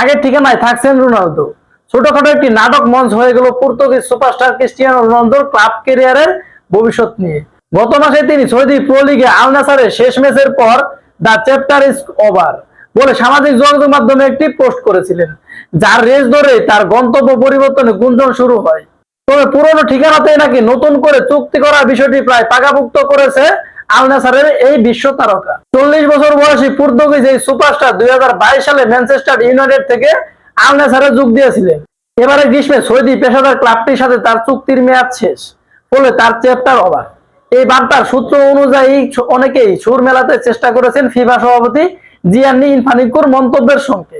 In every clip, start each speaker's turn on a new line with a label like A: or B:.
A: আগের ঠিকানায় থাকছেন রোনালদো। ছোটখাটো একটি নাটক মঞ্চ হয়ে গেল পর্তুগিজ সুপারস্টার ক্রিস্টিয়ানো রোনালদোর ক্লাব ক্যারিয়ারের ভবিষ্যৎ নিয়ে। গত মাসে তিনি সৌদি প্রো লিগে আল নাসারের শেষ ম্যাচের পর দ্য চ্যাপ্টার ইজ ওভার বলে সামাজিক যোগাযোগ মাধ্যমে একটি পোস্ট করেছিলেন, যার রেস ধরে তার গন্তব্য পরিবর্তনে গুঞ্জন শুরু হয়। তবে পুরনো ঠিকানাতে নাকি নতুন করে চুক্তি করার বিষয়টি প্রায় পাকাপুক্ত করেছে এই বিশ্ব তারকা। চল্লিশ বছর বয়সী পর্তুগিজ এই সুপারস্টার দুই সালে ম্যানচেস্টার ইউনাইটেড থেকে যোগ দিয়েছিলেন। এবারে গ্রীষ্মে সৌদি পেশাদার ক্লাবটির সাথে তার চুক্তির মেয়াদ শেষ তার চ্যাপ্টার অবাক। এই বার্তার সূত্র অনুযায়ী অনেকেই সুর মেলাতে চেষ্টা করেছেন ফিফা সভাপতি জিয়ানি ইনফানিকুর মন্তব্যের সঙ্গে।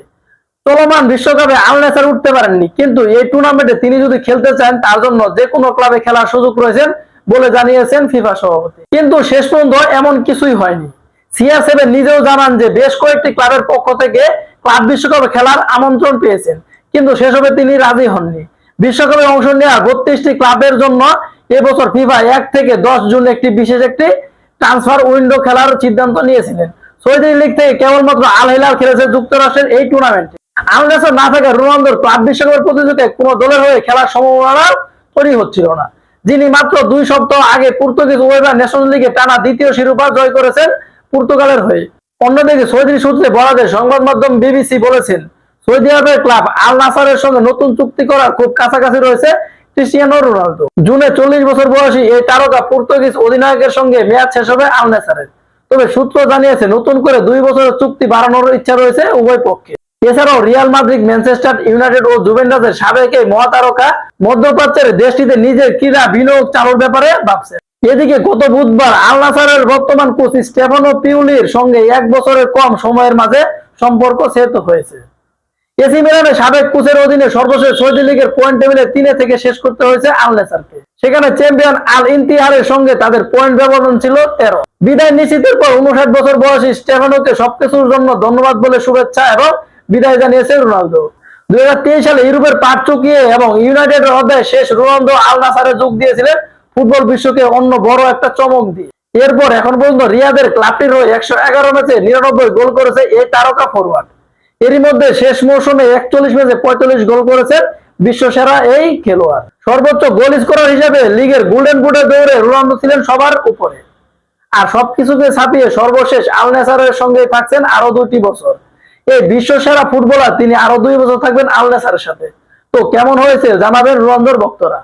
A: চলমান বিশ্বকাপে আল নেসার উঠতে পারেননি, কিন্তু এই টুর্নামেন্টে তিনি যদি খেলতে চান, তার জন্য যে কোনো ক্লাবে খেলার সুযোগ রয়েছেন বলে জানিয়েছেন ফিফা সভাপতি। কিন্তু শেষ পর্যন্ত এমন কিছুই হয়নি। সিআর সেভেন নিজেও জানান যে বেশ কয়েকটি ক্লাবের পক্ষ থেকে ক্লাব বিশ্বকাপে খেলার আমন্ত্রণ পেয়েছেন। কিন্তু সেসবে তিনি রাজি হননি। বিশ্বকাপে অংশ নেওয়া বত্রিশটি ক্লাবের জন্য এবছর ফিফা এক থেকে দশ জুন একটি বিশেষ একটি ট্রান্সফার উইন্ডো খেলার সিদ্ধান্ত নিয়েছিলেন। সৌদি লিগ থেকে কেবলমাত্র আল হিলাল খেলেছে যুক্তরাষ্ট্রের এই টুর্নামেন্টে। আল না থাকা রোনালদোর ক্লাব বিশ্বকাপের প্রতিযোগিতায় কোনো দলের হয়ে খেলার সম্ভাবনা তৈরি হচ্ছিল না। যিনি মাত্র দুই সপ্তাহ আগে পর্তুগিজ ওয়েবা ন্যাশনাল লিগে টানা দ্বিতীয় শিরোপা জয় করেছেন পর্তুগালের হয়ে। অন্যদিকে সৌদি সূত্রে বলা যায়, সংবাদ মাধ্যম বিবিসি বলেছেন, সৌদি আরবের ক্লাব আল নাসারের সঙ্গে নতুন চুক্তি করার খুব কাছাকাছি রয়েছে ক্রিস্টিয়ানো রোনালদো। জুনে চল্লিশ বছর বয়সী এই তারকা পর্তুগিজ অধিনায়কের সঙ্গে মেয়াদ শেষ হবে আল নাসারের। তবে সূত্র জানিয়েছে, নতুন করে দুই বছরের চুক্তি বাড়ানোর ইচ্ছা রয়েছে উভয় পক্ষে। এছাড়াও রিয়াল মাদ্রিদ, ম্যানচেস্টার ইউনাইটেড ও জুভেন্টাসের সাবেক এই মহাতারকা, মধ্যপ্রাচ্যের দেশটিতে নিজের ক্রীড়া বিনিয়োগ চালুর ব্যাপারে ভাবছে। এদিকে গত বুধবার আল বর্তমান কোচ স্টেফানো পিউলির সঙ্গে এক বছরের কম সময়ের মাঝে সম্পর্ক সেত হয়েছে। এসি মিলানের সাবেক কোচের অধীনে সর্বশেষ সৌদি লীগের পয়েন্ট টেবিলে তিনে থেকে শেষ করতে হয়েছে আল সেখানে চ্যাম্পিয়ন আল ইন্তিহারের সঙ্গে তাদের পয়েন্ট ব্যবধান ছিল তেরো। বিদায় নিশ্চিতের পর উনষাট বছর বয়সী স্টেফানোকে সবকিছুর জন্য ধন্যবাদ বলে শুভেচ্ছা এবং বিদায় জানিয়েছে রোনালদো। দুই হাজার তেইশ সালে ইউরোপের পাট চুকিয়ে এবং ইউনাইটেডের অধ্যায় শেষ রোনালদো আল নাসারে যোগ দিয়েছিলেন ফুটবল বিশ্বকে অন্য বড় একটা চমক দিয়ে। এরপর এখন পর্যন্ত রিয়াদের ক্লাবটির হয়ে একশো এগারো ম্যাচে নিরানব্বই গোল করেছে এই তারকা ফরওয়ার্ড এরই মধ্যে শেষ মৌসুমে একচল্লিশ ম্যাচে পঁয়তাল্লিশ গোল করেছেন বিশ্ব সেরা এই খেলোয়াড়। সর্বোচ্চ গোল স্কোরার হিসেবে লিগের গোল্ডেন বুটে দৌড়ে রোনাল্ডো ছিলেন সবার উপরে। আর সবকিছুকে ছাপিয়ে সর্বশেষ আল নেসারের সঙ্গে থাকছেন আরও দুটি বছর। এই বিশ্ব সেরা ফুটবলার, তিনি আরও দুই বছর থাকবেন আল নেসারের সাথে। তো কেমন হয়েছে জানাবেন রোনালদোর ভক্তরা